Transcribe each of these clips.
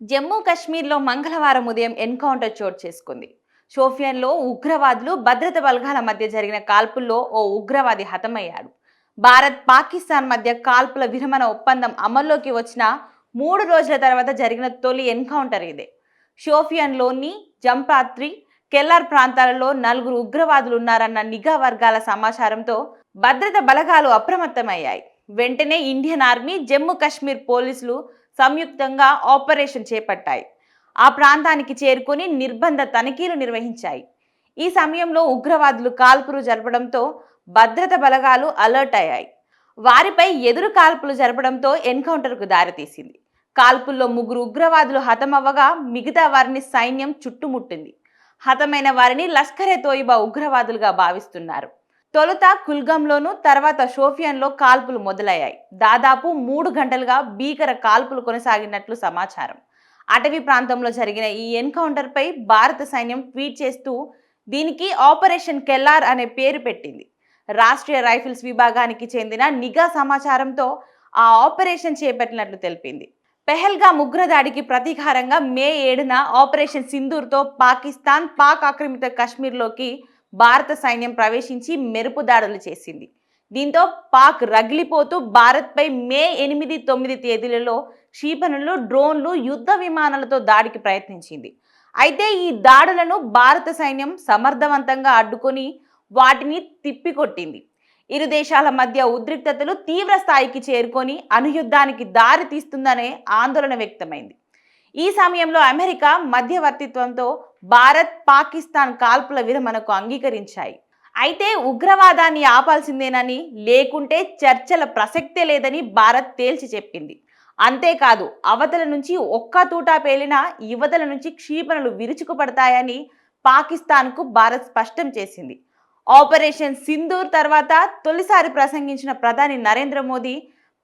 జమ్మూ కాశ్మీర్లో మంగళవారం ఉదయం ఎన్కౌంటర్ చోటు చేసుకుంది. షోఫియన్లో ఉగ్రవాదులు భద్రత బలగాల మధ్య జరిగిన కాల్పుల్లో ఓ ఉగ్రవాది హతమయ్యాడు. భారత్ పాకిస్తాన్ మధ్య కాల్పుల విరమణ ఒప్పందం అమల్లోకి వచ్చిన మూడు రోజుల తర్వాత జరిగిన తొలి ఎన్కౌంటర్ ఇదే. షోఫియన్లోని జంపాత్రి కెల్లార్ ప్రాంతాలలో నలుగురు ఉగ్రవాదులు ఉన్నారన్న నిఘా వర్గాల సమాచారంతో భద్రత బలగాలు అప్రమత్తమయ్యాయి. వెంటనే ఇండియన్ ఆర్మీ జమ్మూ కాశ్మీర్ పోలీసులు సంయుక్తంగా ఆపరేషన్ చేపట్టాయి. ఆ ప్రాంతానికి చేరుకొని నిర్బంధ తనిఖీలు నిర్వహించాయి. ఈ సమయంలో ఉగ్రవాదులు కాల్పులు జరపడంతో భద్రత బలగాలు అలర్ట్ అయ్యాయి. వారిపై ఎదురు కాల్పులు జరపడంతో ఎన్కౌంటర్కు దారితీసింది. కాల్పుల్లో ముగ్గురు ఉగ్రవాదులు హతమవ్వగా మిగతా వారిని సైన్యం చుట్టుముట్టింది. హతమైన వారిని లష్కరే తోయిబా ఉగ్రవాదులుగా భావిస్తున్నారు. తొలుత కుల్గంలోను తర్వాత షోఫియన్లో కాల్పులు మొదలయ్యాయి. దాదాపు మూడు గంటలుగా భీకర కాల్పులు కొనసాగినట్లు సమాచారం. అటవీ ప్రాంతంలో జరిగిన ఈ ఎన్కౌంటర్పై భారత సైన్యం ట్వీట్ చేస్తూ దీనికి ఆపరేషన్ కెల్లార్ అనే పేరు పెట్టింది. రాష్ట్రీయ రైఫిల్స్ విభాగానికి చెందిన నిఘా సమాచారంతో ఆ ఆపరేషన్ చేపట్టినట్లు తెలిపింది. పెహల్గా ఉగ్రదాడికి ప్రతీకారంగా మే ఏడున ఆపరేషన్ సింధూర్తో పాకిస్తాన్ పాక్ ఆక్రమిత కాశ్మీర్లోకి భారత సైన్యం ప్రవేశించి మెరుపు దాడులు చేసింది. దీంతో పాక్ రగిలిపోతూ భారత్పై మే ఎనిమిది తొమ్మిది తేదీలలో క్షిపణులు డ్రోన్లు యుద్ధ విమానాలతో దాడికి ప్రయత్నించింది. అయితే ఈ దాడులను భారత సైన్యం సమర్థవంతంగా అడ్డుకొని వాటిని తిప్పికొట్టింది. ఇరు దేశాల మధ్య ఉద్రిక్తతలు తీవ్ర స్థాయికి చేరుకొని అనుయుద్ధానికి దారి తీస్తుందనే ఆందోళన వ్యక్తమైంది. ఈ సమయంలో అమెరికా మధ్యవర్తిత్వంతో భారత్ పాకిస్తాన్ కాల్పుల విరమణకు అంగీకరించాయి. అయితే ఉగ్రవాదాన్ని ఆపాల్సిందేనని లేకుంటే చర్చల ప్రసక్తే లేదని భారత్ తేల్చి చెప్పింది. అంతేకాదు అవతల నుంచి ఒక్క తూటా పేలిన యువతల నుంచి క్షీపణలు విరుచుకుపడతాయని పాకిస్తాన్కు భారత్ స్పష్టం చేసింది. ఆపరేషన్ సింధూర్ తర్వాత తొలిసారి ప్రసంగించిన ప్రధాని నరేంద్ర మోదీ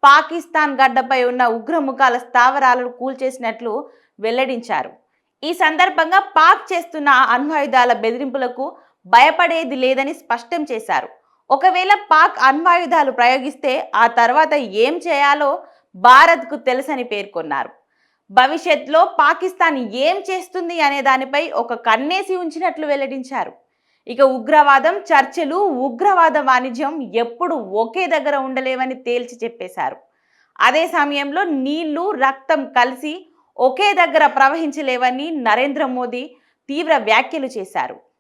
పాకిస్తాన్ గడ్డపై ఉన్న ఉగ్రముఖాల స్థావరాలను కూల్చేసినట్లు వెల్లడించారు. ఈ సందర్భంగా పాక్ చేస్తున్న అణ్వాయుధాల బెదిరింపులకు భయపడేది లేదని స్పష్టం చేశారు. ఒకవేళ పాక్ అణ్వాయుధాలు ప్రయోగిస్తే ఆ తర్వాత ఏం చేయాలో భారత్కు తెలుసని పేర్కొన్నారు. భవిష్యత్లో పాకిస్తాన్ ఏం చేస్తుంది అనే దానిపై ఒక కన్నేసి ఉంచినట్లు వెల్లడించారు. ఇక ఉగ్రవాదం చర్చలు ఉగ్రవాద వాణిజ్యం ఎప్పుడు ఒకే దగ్గర ఉండలేవని తేల్చి చెప్పేశారు. అదే సమయంలో నీళ్ళు రక్తం కలిసి ఒకే దగ్గర ప్రవహించలేవని నరేంద్ర మోదీ తీవ్ర వ్యాఖ్యలు చేశారు.